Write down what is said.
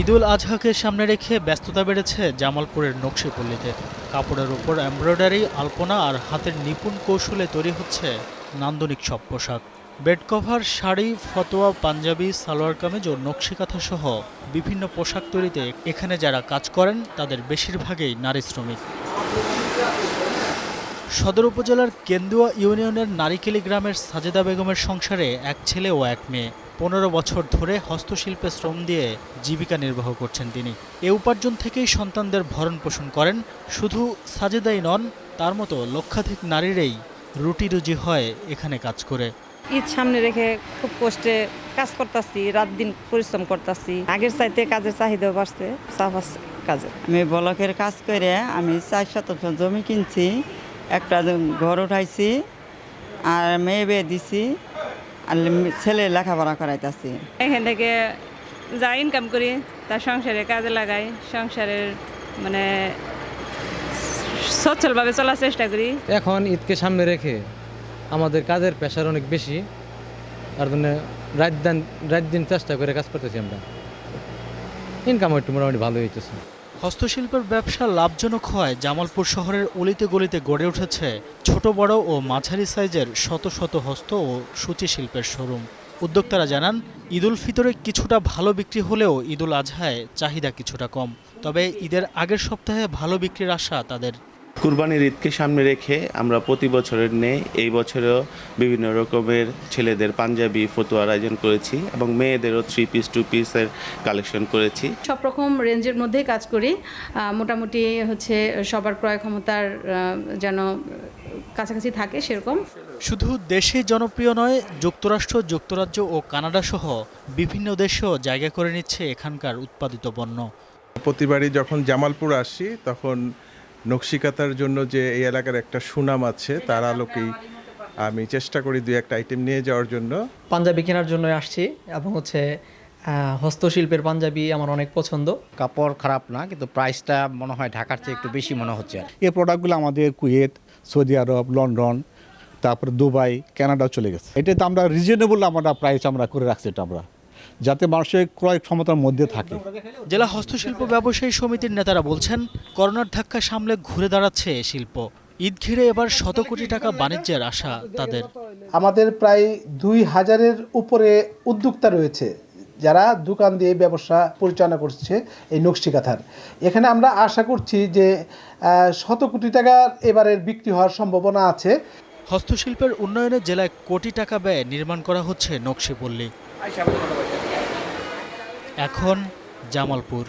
ঈদুল আজহাকে সামনে রেখে ব্যস্ততা বেড়েছে জামালপুরের নকশিপল্লীতে। কাপড়ের উপর এমব্রয়ডারি, আলপনা আর হাতের নিপুণ কৌশলে তৈরি হচ্ছে নান্দনিক সব পোশাক। বেড কভার, শাড়ি, ফতোয়া, পাঞ্জাবি, সালোয়ার কামিজ ও নকশিকাঁথা সহ বিভিন্ন পোশাক তৈরিতে এখানে যারা কাজ করেন, তাদের বেশিরভাগই নারী শ্রমিক। সদর উপজেলার কেন্দুয়া ইউনিয়নের নারিকেলি গ্রামের সাজেদা বেগমের সংসারে এক ছেলে ও এক মেয়ে। পনেরো বছর ধরে হস্তশিল্পে শ্রম দিয়ে জীবিকা নির্বাহ করছেন তিনি। এ উপার্জন থেকেই সন্তানদের ভরণ পোষণ করেন। শুধু সাজেদাই নন তার মতো লক্ষাধিক নারীরই রুটি রুজি হয় এখানে কাজ করে। ঈদ সামনে রেখে খুব কষ্টে কাজ করতেছি রাত দিন পরিশ্রম করতেছি। আগের চাইতে কাজের চাহিদা বাড়ছে চাপ আছে কাজে। আমি ব্লকের কাজ করে আমি চার শতাংশ জমি কিনছি একটা ঘর উঠাইছি আর মেয়ে বেয়ে দিছি। আর ছেলে লেখাপড়া করাইতেছি। এখান থেকে যা ইনকাম করি তার সংসারে কাজে লাগাই সংসারের মানে সচ্ছলভাবে চলার চেষ্টা করি। এখন ঈদকে সামনে রেখে আমাদের কাজের প্রেশার অনেক বেশি তার জন্য রাত দিন রাত দিন চেষ্টা করে কাজ করতেছি আমরা। ইনকাম একটু মোটামুটি ভালো হইতেছে। হস্তশিল্পের ব্যবসা লাভজনক হয় জামালপুর শহরের অলিতে গলিতে গড়ে উঠেছে ছোট, বড় ও মাঝারি সাইজের শত শত হস্ত ও সূচি শিল্পের শোরুম। উদ্যোক্তারা জানান ঈদুল ফিতরে কিছুটা ভালো বিক্রি হলেও ঈদুল আজহায় চাহিদা কিছুটা কম। তবে ঈদের আগের সপ্তাহে ভালো বিক্রির আশা তাদের কুরবানির ঈদকে সামনে রেখে আমরা প্রতি বছরের নেই এই বছরেও বিভিন্ন রকমের ছেলেদের পাঞ্জাবি ফতুয়ার আয়োজন করেছি এবং মেয়েদেরও থ্রি পিস টু পিসের কালেকশন করেছি। সব রকম রেঞ্জের মধ্যেই কাজ করি। মোটামুটি হচ্ছে সবার ক্রয় ক্ষমতার যেন কাছাকাছি থাকে সেরকম। শুধু দেশে জনপ্রিয় নয় যুক্তরাষ্ট্র যুক্তরাজ্য ও কানাডা সহ বিভিন্ন দেশেও জায়গা করে নিচ্ছে এখানকার উৎপাদিত পণ্য। প্রতিবারই যখন জামালপুর আসি তখন নকশিকাতার জন্য যে এই এলাকার একটা সুনাম আছে তার আলোকেই আমি চেষ্টা করি দুই একটা আইটেম নিয়ে যাওয়ার জন্য। পাঞ্জাবি কেনার জন্য আসছি এবং হচ্ছে হস্তশিল্পের পাঞ্জাবি আমার অনেক পছন্দ। কাপড় খারাপ না কিন্তু প্রাইসটা মনে হয় ঢাকার চেয়ে একটু বেশি মনে হচ্ছে আর এই প্রোডাক্টগুলো আমাদের কুয়েত সৌদি আরব লন্ডন তারপর দুবাই কানাডাও চলে গেছে। এটাতে আমরা রিজনেবল আমরা প্রাইস আমরা করে রাখছি এটা আমরা। যাতে মানুষের ক্রয় ক্ষমতার মধ্যে থাকে। জেলা হস্তশিল্প ব্যবসায়ী সমিতির নেতারা বলছেন করোনার ধাক্কা সামলে ঘুরে দাঁড়াচ্ছে এ শিল্প। ঈদ ঘিরে এবার শত কোটি টাকা বাণিজ্যের আশা তাদের। আমাদের প্রায় দুই হাজারের উপরে উদ্যোক্তা রয়েছে যারা দোকান দিয়ে ব্যবসা পরিচালনা করছে এই নকশি কাঁথার এখানে আমরা আশা করছি যে আহ, শত কোটি টাকার এবারের বিক্রি হওয়ার সম্ভাবনা আছে। হস্তশিল্পের উন্নয়নে জেলায় কোটি টাকা ব্যয়ে নির্মাণ করা হচ্ছে নকশিপল্লী। এখন জামালপুর।